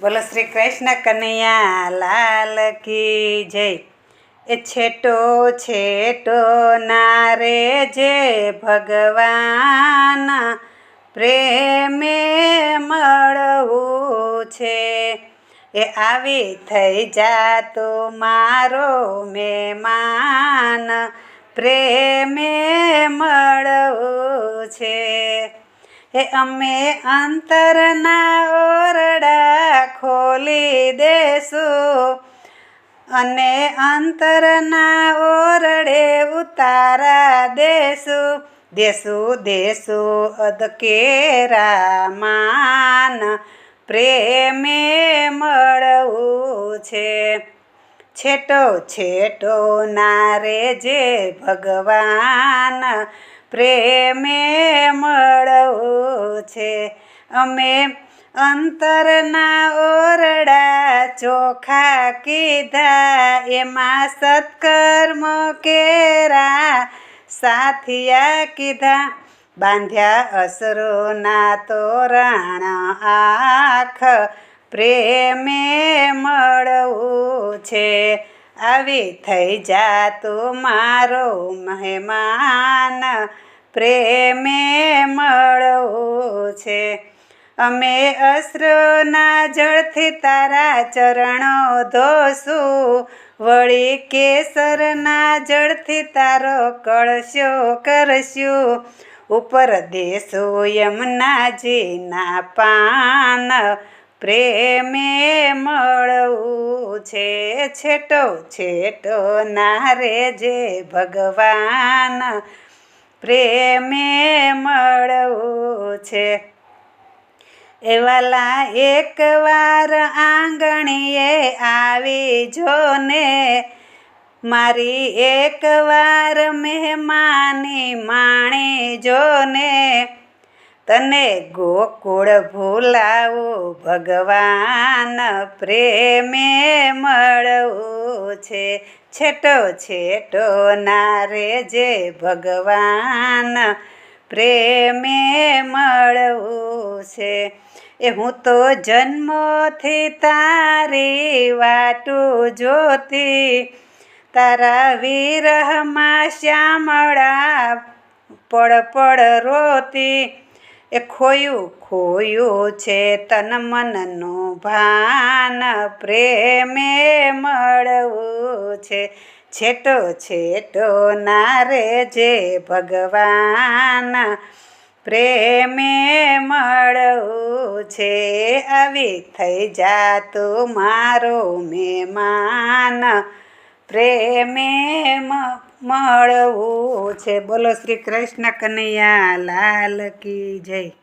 બોલો શ્રી કૃષ્ણ કનૈયા, લાલ કી જય. એ છેટો છેટો નારે જે ભગવાન પ્રેમે મળવું છે. એ આવી થઈ જાતો મારો મહેમાન પ્રેમે મળવું છે. એ અમે અંતરના ઓરડા ખોલી દેશું. અને અંતરના ઓરડે ઉતારા દેશું. દેશું દેશું અદકેરા માન પ્રેમે મળવું છે. છેટો છેટો નારે જે ભગવાન. પ્રેમે મળવું છે. અમે અંતરના ઓરડા ચોખા કીધા, એમાં સત્કર્મ કેરા સાથિયા કીધા, બાંધ્યા અસરોના તોરણ આખ, પ્રેમે મળવું છે, આવી થઈ જા તું મારો મહેમાન, પ્રેમે મળવું છે. અમે અશ્રુના જળથી તારા ચરણો ધોશું. વળી કેસરના જળથી તારો કળશો કરશું. ઉપર દેશો યમુનાજીના પાન. પ્રેમે મળવું છે, છેટો છેટો નારે જે ભગવાન. પ્રેમે મળવું છે એવાલા એકવાર આંગણીએ આવી જો ને મારી એકવાર મહેમાની માણી જો ને તને ગોકુળ ભૂલાવો, ભગવાન પ્રેમે મળવું છે. છેટો છેટો નારે જે ભગવાન પ્રેમે મળવું છે. એ હું તો જન્મથી તારી વાટું જોતી. તારા વિરહમાં શ્યામળા પડ રોતી. એ ખોયું ખોયું છે તન મનનું ભાન. પ્રેમે મળવું છે. છેટો છેટો નારે જે ભગવાન પ્રેમે મળવું છે, આવી થઈ જાતું મારો મહેમાન. પ્રેમે મળવું છે. બોલો શ્રી કૃષ્ણ કનૈયા લાલ કી જય.